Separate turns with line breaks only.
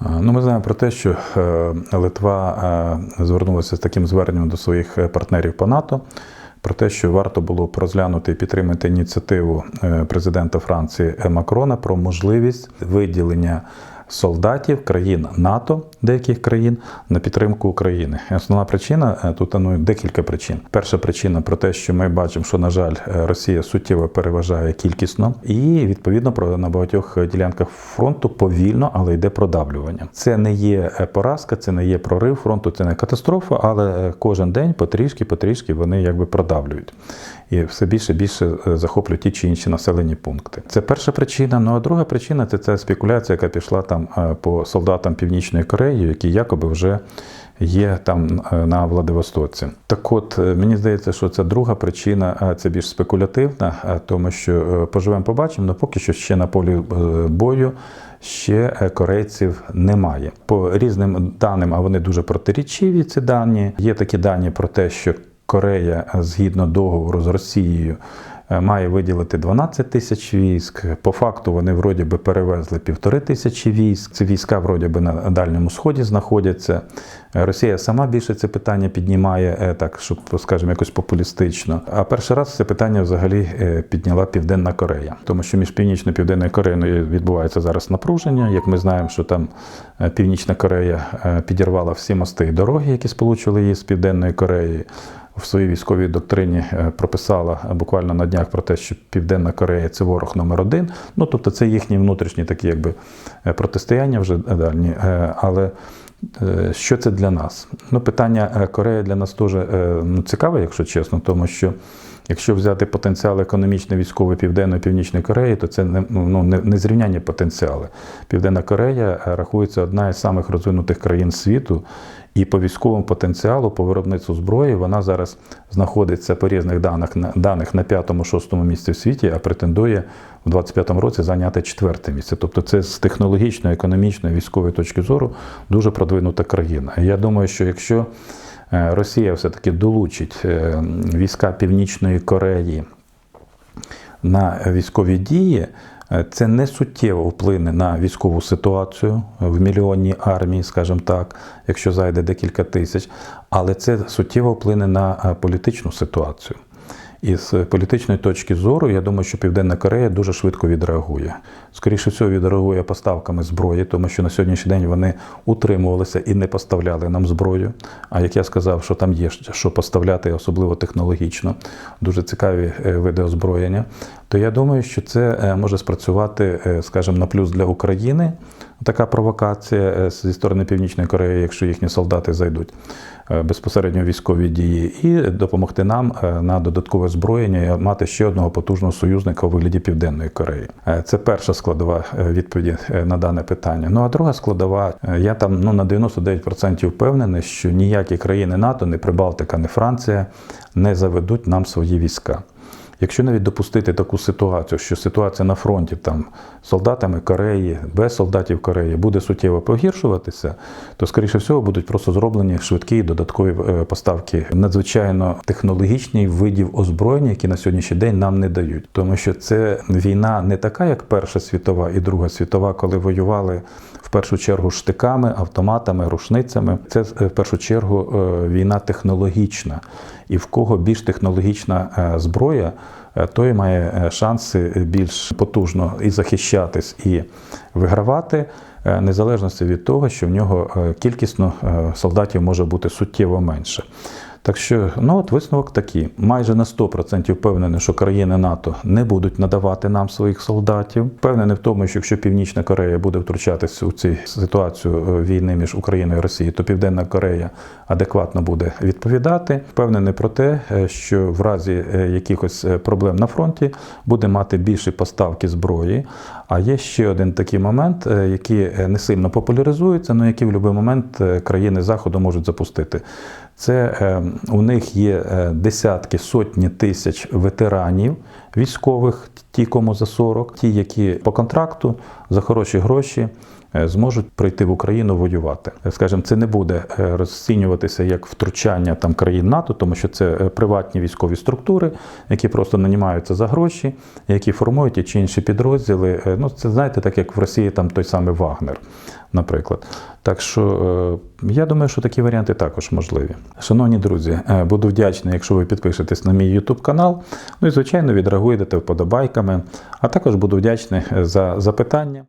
Ну, ми знаємо про те, що е, Литва е, звернулася з таким зверненням до своїх е, партнерів по НАТО. Про те, що варто було б розглянути і підтримати ініціативу президента Франції. Макрона про можливість виділення солдатів країн НАТО, деяких країн, на підтримку України. Основна причина е, тут ну, декілька причин. Перша причина про те, що ми бачимо, що на жаль, е, Росія суттєво переважає кількісно, і відповідно про на багатьох ділянках фронту повільно, але йде продавлювання. Це не є е, поразка, це не є прорив фронту, це не катастрофа, але кожен день потрішки, потрішки вони якби продавлюють. І все більше і більше е, захоплюють ті чи інші населені пункти. Це перша причина. Ну а друга причина це ця спекуляція, яка пішла там е, по солдатам Північної Кореї, які якоби вже є там е, на Владивостоці. Так от мені здається, що це друга причина, це більш спекулятивна, тому що поживемо, побачимо, але поки що ще на полі бою. Ще корейців немає. По різним даним, а вони дуже протирічиві. Ці дані. Є такі дані про те, що Корея е, згідно договору з Росією е, має виділити 12 тисяч військ. По факту вони вроді би перевезли півтори тисячі військ. Ці війська вроді би на Дальньому Сході знаходяться. Е, Росія сама більше це питання піднімає, так щоб скажімо, якось популістично. А перший раз це питання взагалі підняла Південна Корея, тому що між північною південною Кореєю відбувається зараз напруження. Як ми знаємо, що там Північна Корея підірвала всі мости і дороги, які сполучили її з Південною Кореєю в своїй військовій доктрині е, прописала буквально на днях про те, що Південна Корея це ворог номер один. Ну тобто це їхні внутрішні такі якби е, протистояння вже дальні. Е, Але е, що це для нас? Ну, питання Кореї для нас теж е, ну, цікаве, якщо чесно, тому що. Якщо взяти потенціал економічний військовий Південної Північної Кореї, то це не, ну, не, не зрівняння потенціали. Південна Корея е, рахується одна із самих розвинутих країн світу, і по військовому потенціалу, по виробництву зброї, вона зараз знаходиться по різних даних на даних на п'ятому-шостому місці в світі, а претендує в 25-му році зайняти четверте місце. Тобто, це з технологічної, економічної, військової точки зору дуже продвинута країна. Я думаю, що якщо Росія все-таки долучить е, війська Північної Кореї на військові дії, е, це не суттєво вплине на військову ситуацію в мільйонній армії, скажімо так, якщо зайде декілька тисяч, але це суттєво вплине на е, політичну ситуацію. І з політичної точки зору, я думаю, що Південна Корея дуже швидко відреагує. Скоріше всього, відреагує поставками зброї, тому що на сьогоднішній день вони утримувалися і не поставляли нам зброю. А як я сказав, що там є що поставляти, особливо технологічно, дуже цікаві е, види озброєння, то я думаю, що це е, може спрацювати, е, скажімо, на плюс для України. Така провокація е, зі сторони Північної Кореї, якщо їхні солдати зайдуть е, безпосередньо військові дії, і допомогти нам е, на додаткове озброєння і мати ще одного потужного союзника у вигляді Південної Кореї. Це перша складова відповіді на дане питання. Ну а друга складова, я там ну на 99% впевнений, що ніякі країни НАТО, не Прибалтика, не Франція не заведуть нам свої війська. Якщо навіть допустити таку ситуацію, що ситуація на фронті там солдатами Кореї, без солдатів Кореї буде суттєво погіршуватися, то скоріше всього будуть просто зроблені швидкі додаткові е, поставки надзвичайно технологічні видів озброєння, які на сьогоднішній день нам не дають. Тому що це війна не така, як Перша світова і Друга світова, коли воювали в першу чергу штиками, автоматами, рушницями. Це е, в першу чергу е, війна технологічна. І в кого більш технологічна е, зброя, е, той має е, шанси більш потужно і захищатись, і вигравати, незалежності від того, що в нього кількісно солдатів може бути суттєво менше. Так що, ну от висновок такий: майже на 100% впевнений, що країни НАТО не будуть надавати нам своїх солдатів. Впевнений в тому, що якщо Північна Корея буде втручатися у цю ситуацію е, війни між Україною і Росією, то Південна Корея адекватно буде відповідати. Впевнений про те, е, що в разі е, якихось проблем на фронті буде мати більші поставки зброї. А є ще один такий момент, який не сильно популяризується, але який в будь-який момент країни Заходу можуть запустити. Це у них є е, десятки, сотні тисяч ветеранів військових, ті, кому за 40, ті, які по контракту за хороші гроші е, зможуть прийти в Україну воювати. Е, Скажімо, це не буде розцінюватися як втручання там країн НАТО, тому що це приватні військові структури, які просто нанімаються за гроші, які формують ті чи інші підрозділи. Ну, це знаєте, так як в Росії там той самий Вагнер, наприклад. Так що е, я думаю, що такі варіанти також можливі. Шановні друзі, е, буду вдячний, якщо ви підпишетесь на мій YouTube канал. Ну і звичайно відреагуєте вподобайками. А також буду вдячний е, за запитання.